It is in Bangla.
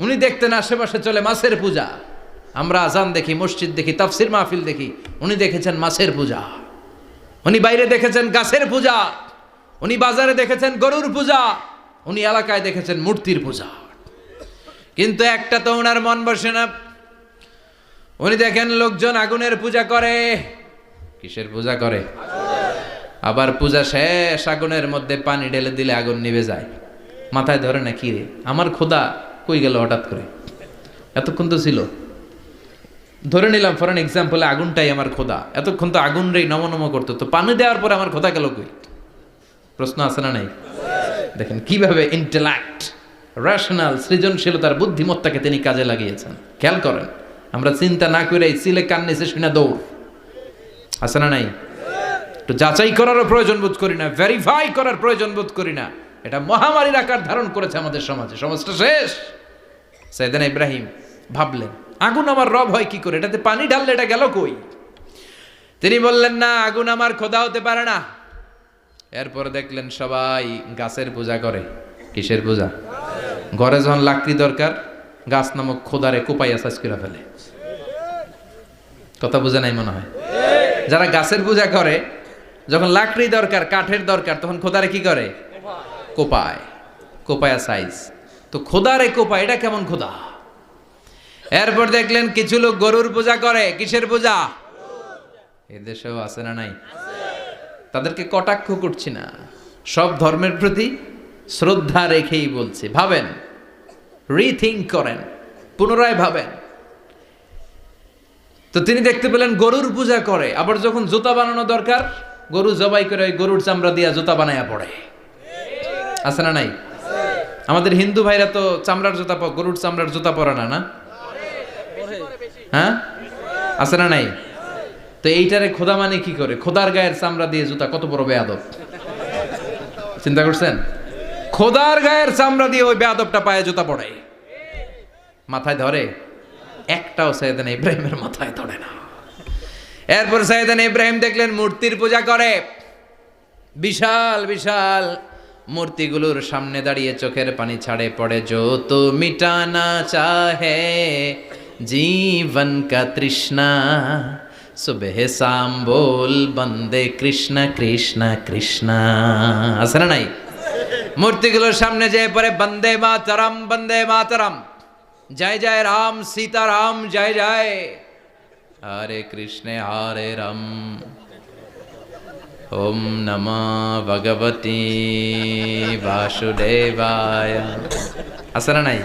উনি দেখতেন আশেপাশে চলে মাছের পূজা। আমরা আজান দেখি, মসজিদ দেখি, তাফসির মাহফিল দেখি, উনি দেখেছেন মাছের পূজা। উনি বাইরে দেখেছেন গাছের পূজা। উনি বাজারে দেখেছেন গরুর পূজা। উনি এলাকায় দেখেছেন মূর্তির পূজা। কিন্তু একটা তো ওনার মন বসে না। উনি দেখেন লোকজন আগুনের পূজা করে। কিসের পূজা করে? আবার পূজা শেষ, আগুনের মধ্যে পানি ঢেলে দিলে আগুন নিভে যায়। মাথায় ধরে না কি রে? আমার খোদা কই গেল হঠাৎ করে? এতক্ষণ তো ছিল। ধরে নিলাম ফর এক্সাম্পলে আগুনটাই আমার খোদা। এতক্ষণ তো আগুন রেই নম নম করতো। তো পানি দেওয়ার পরে আমার খোদা গেল কই? প্রশ্ন আছে না নাই? দেখেন কীভাবে ইন্টেলাক্ট রেশনাল সৃজনশীলতার বুদ্ধিমত্তাকে তিনি কাজে লাগিয়েছেন। খেয়াল করেন, আমরা চিন্তা না করে সিলে কান নিচে শুনে দৌড়। আছে না নাই? একটু যাচাই করারও প্রয়োজন বোধ করি না ভেরিফাই করার প্রয়োজন বোধ করি না। এটা মহামারীর আকার ধারণ করেছে আমাদের সমাজে। সমাজটা শেষ। সাইদান ইব্রাহিম ভাবলেন, আগুন আমার রব হয় কি করে? এটাতে পানি ঢাললে এটা গেল কই? তিনি বললেন, না, আগুন আমার খোদা হতে পারে না। এরপর দেখলেন সবাই গাছের পূজা করে। কিসের পূজা? ঘরে যখন লাকড়ি দরকার, গাছ নামক খোদারে কোপাইয়া সাজ করে ফেলে। কথা বোঝা নাই মনে হয়? যারা গাছের পূজা করে, যখন লাকড়ি দরকার, কাঠের দরকার, তখন খোদারে কি করে? কোপায়, কোপায়া সাইজ তো খোদারে কোপায়, এটা কেমন খোদা? এরপর দেখলেন কিছু লোক গরুর পূজা করে, কিসের পূজা? এদেশেও আছে না নাই? তাদেরকে কটাক্ষ করছি না। সব ধর্মের প্রতি শ্রদ্ধা রেখেই বলছি, ভাবেন রিথিঙ্ক করেন, পুনরায় ভাবেন। তো তিনি দেখতে পেলেন গরুর পূজা করে, আবার যখন জুতা বানানো দরকার, গরু জবাই করে ওই গরুর চামড়া দিয়া জুতা বানায়া পড়ে। আছে না নাই? আমাদের হিন্দু ভাইরা তো চামড়ার জুতা গরুর চামড়ার জুতা পরে না না? হ্যাঁ? আছে না নাই? তো এইটারে খোদা মানে কি করে? খোদার গায়ের চামড়া দিয়ে জুতা, কত বড় বেয়াদব। চিন্তা করছেন? খোদার গায়ের চামড়া দিয়ে ওই বেয়াদবটা পায়ে জুতা পড়ে। মাথায় ধরে? একটাও সাইদান ইব্রাহিমের মাথায় ধরে না। এরপর সাইদান ইব্রাহিম দেখলেন মূর্তির পূজা করে। বিশাল বিশাল মূর্তিগুলোর সামনে দাঁড়িয়ে চোখের পানি ছাড়ে পড়ে। যো তো মিটানা চাহে, জীবন কা তৃষ্ণা। সুবেহ শাম বল, বন্দে কৃষ্ণ কৃষ্ণ কৃষ্ণ। আছে না নাই? মূর্তিগুলোর সামনে যেয়ে পরে বন্দে মাতরম বন্দে মাতরম। জয় জয় রাম, সীতারাম, জয় জয়। হরে কৃষ্ণে হরে রাম। ওম নম ভগবতী বাসুদেবায়। আছে নাই?